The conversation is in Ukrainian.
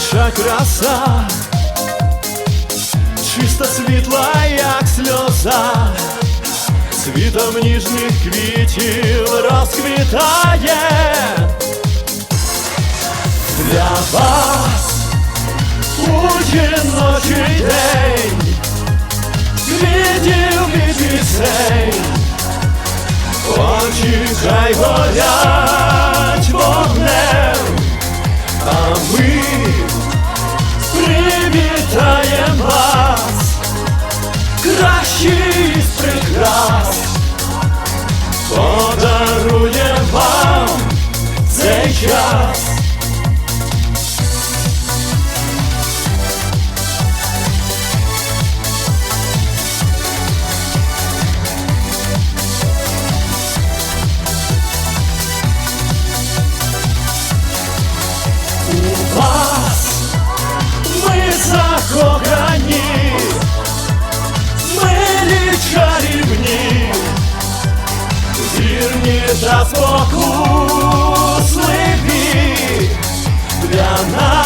краса, чиста світла, як сльоза, цвітом ніжних квітів розквітає. Для вас у жіночий день, квітів і пісень, очі хай горять вогнем, а ми привітаєм вас, кращий з прикрас, подаруєм вам цей час. Вірні та спокусливі для нас